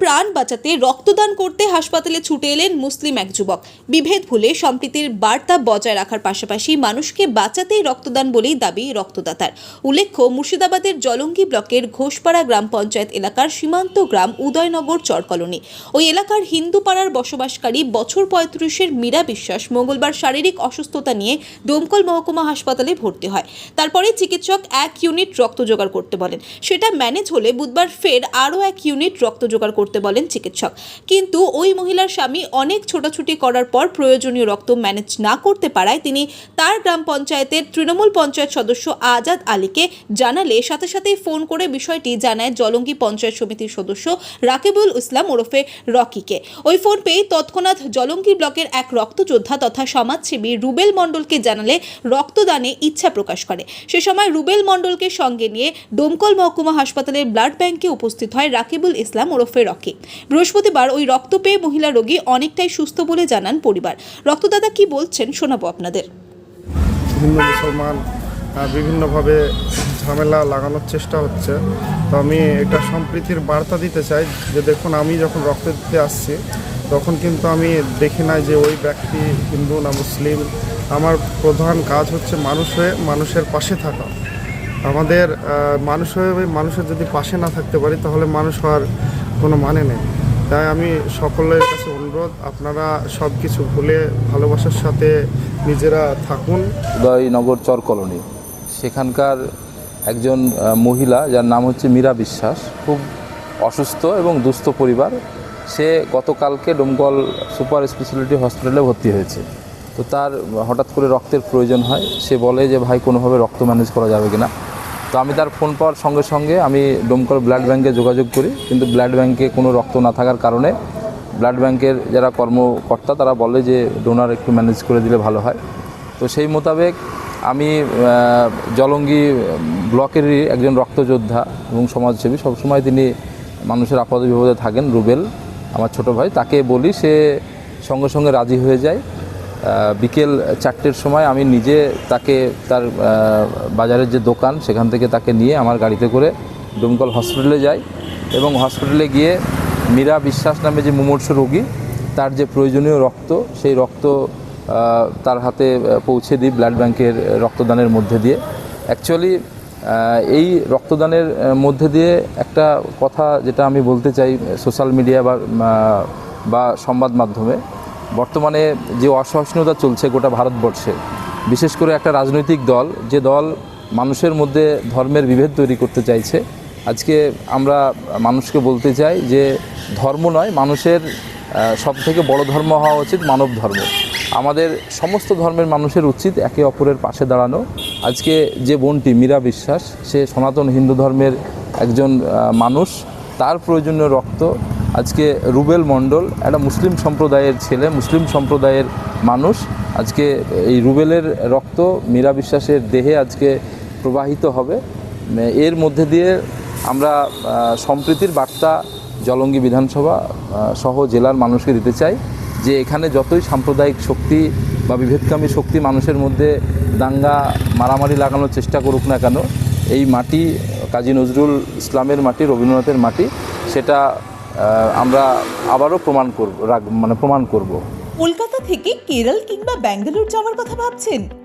প্রাণ বাঁচাতে রক্তদান করতে হাসপাতালে ছুটে এলেন মুসলিম এক যুবক। বিভেদ ভুলে সম্প্রীতির বার্তা বজায় রাখার পাশাপাশি মানুষকে বাঁচাতেই রক্তদান বলেই দাবি রক্তদাতার। উল্লেখ্য, মুর্শিদাবাদের জলঙ্গি ব্লকের ঘোষপাড়া গ্রাম পঞ্চায়েত এলাকার সীমান্ত গ্রাম উদয়নগর চর কলোনি। ওই এলাকার হিন্দু পাড়ার বসবাসকারী বছর পঁয়ত্রিশের মীরা বিশ্বাস মঙ্গলবার শারীরিক অসুস্থতা নিয়ে ডোমকল মহকুমা হাসপাতালে ভর্তি হয়। তারপরে চিকিৎসক এক ইউনিট রক্ত জোগাড় করতে বলেন। সেটা ম্যানেজ হলে বুধবার ফের আরও এক ইউনিট রক্ত জোগাড় করতে বলেন চিকিৎসক। কিন্তু ওই মহিলার স্বামী অনেক ছোটাছুটি করার পর প্রয়োজনীয় রক্ত ম্যানেজ না করতে পারায় তিনি তার গ্রাম পঞ্চায়েতের তৃণমূল পঞ্চায়েত সদস্য আজাদ আলীকে জানালে সাথে সাথেই ফোন করে বিষয়টি জানায় জলঙ্গি পঞ্চায়েত সমিতির সদস্য রাকিবুল ইসলাম ওরফে রকিকে। ওই ফোন পেয়ে তৎক্ষণাৎ জলঙ্গি ব্লকের এক রক্তযোদ্ধা তথা সমাজসেবী রুবেল মণ্ডলকে জানালে রক্তদানে ইচ্ছা প্রকাশ করে। সে সময় রুবেল মণ্ডলকে সঙ্গে নিয়ে ডোমকল মহকুমা হাসপাতালের ব্লাড ব্যাংকে উপস্থিত হয় রাকিবুল ইসলাম ওরফে রকি। বৃহস্পতিবার ওই রক্ত পেয়ে মহিলা রোগী অনেকটাই সুস্থ বলে জানান পরিবার। রক্তদাতা কি বলছেন শোনাবো আপনাদের। হিন্দু মুসলমান বিভিন্নভাবে ঝামেলা লাগানোর চেষ্টা হচ্ছে। তো আমি এটা সম্প্রীতির বার্তা দিতে চাই যে দেখুন, আমি যখন রক্ত দিতে আসছি, তখন কিন্তু আমি দেখি নাই যে ওই ব্যক্তি হিন্দু না মুসলিম। আমার প্রধান কাজ হচ্ছে মানুষ হয়ে মানুষের পাশে থাকা। আমাদের মানুষ হয়ে, মানুষের যদি পাশে না থাকতে পারি, তাহলে মানুষ হওয়ার কোনো মানে নেই। তাই আমি সকলের কাছে অনুরোধ, আপনারা সব কিছু ভুলে ভালোবাসার সাথে নিজেরা থাকুন। উদয়নগর চর কলোনি। সেখানকার একজন মহিলা, যার নাম হচ্ছে মীরা বিশ্বাস, খুব অসুস্থ এবং দুস্থ পরিবার। সে গতকালকে ডোমকল সুপার স্পেশালিটি হসপিটালে ভর্তি হয়েছে। তো তার, হঠাৎ করে রক্তের প্রয়োজন হয়। সে বলে যে, ভাই, কোনোভাবে রক্ত ম্যানেজ করা যাবে কিনা? তো আমি তার ফোন পাওয়ার সঙ্গে সঙ্গে আমি ডোমকল ব্লাড ব্যাংকে যোগাযোগ করি। কিন্তু ব্লাড ব্যাংকে কোনো রক্ত না থাকার কারণে ব্লাড ব্যাংকের যারা কর্মকর্তা তারা বলে যে ডোনার একটু ম্যানেজ করে দিলে ভালো হয়। তো সেই মোতাবেক আমি জলঙ্গি ব্লকেরই একজন রক্তযোদ্ধা এবং সমাজসেবী। সবসময় তিনি মানুষের আপদ বিপদে থাকেন। রুবেল, আমার ছোট ভাই, তাকে বলি সে সঙ্গে সঙ্গে রাজি হয়ে যায়। বিকেল চারটের সময় আমি নিজে তাকে তার বাজারের যে দোকান সেখান থেকে তাকে নিয়ে আমার গাড়িতে করে ডুমকল হসপিটালে যাই এবং হসপিটালে গিয়ে মীরা বিশ্বাস নামে যে মুমূর্ষ রোগী, তার যে প্রয়োজনীয় রক্ত, সেই রক্ত তার হাতে পৌঁছে দিই ব্লাড ব্যাংকের রক্তদানের মধ্যে দিয়ে। অ্যাকচুয়ালি এই রক্তদানের মধ্যে দিয়ে একটা কথা যেটা আমি বলতে চাই সোশ্যাল মিডিয়া বা বা সংবাদ মাধ্যমে বর্তমানে যে অসহিষ্ণুতা চলছে গোটা ভারতবর্ষে, বিশেষ করে একটা রাজনৈতিক দল, যে দল মানুষের মধ্যে ধর্মের বিভেদ তৈরি করতে চাইছে। আজকে আমরা মানুষকে বলতে চাই যে ধর্ম নয়, মানুষের সব থেকে বড় ধর্ম হওয়া উচিত মানব ধর্ম। আমাদের সমস্ত ধর্মের মানুষের উচিত একে অপরের পাশে দাঁড়ানো। আজকে যে বোনটি মীরা বিশ্বাস, সে সনাতন হিন্দু ধর্মের একজন মানুষ, তার প্রয়োজনীয় রক্ত আজকে রুবেল মণ্ডল, একটা মুসলিম সম্প্রদায়ের ছেলে, মুসলিম সম্প্রদায়ের মানুষ, আজকে এই রুবেলের রক্ত মীরা বিশ্বাসের দেহে আজকে প্রবাহিত হবে। এর মধ্যে দিয়ে আমরা সম্প্রীতির বার্তা জলঙ্গি বিধানসভা সহ জেলার মানুষকে দিতে চাই যে এখানে যতই সাম্প্রদায়িক শক্তি বা বিভেদকামী শক্তি মানুষের মধ্যে দাঙ্গা, মারামারি লাগানোর চেষ্টা করুক না কেন, এই মাটি, কাজী নজরুল ইসলামের মাটি, রবীন্দ্রনাথের মাটি, সেটা আমরা আবারও প্রমাণ করব মানে প্রমাণ করব। কলকাতা থেকে কেরল কিংবা ব্যাঙ্গালোর যাওয়ার কথা ভাবছেন?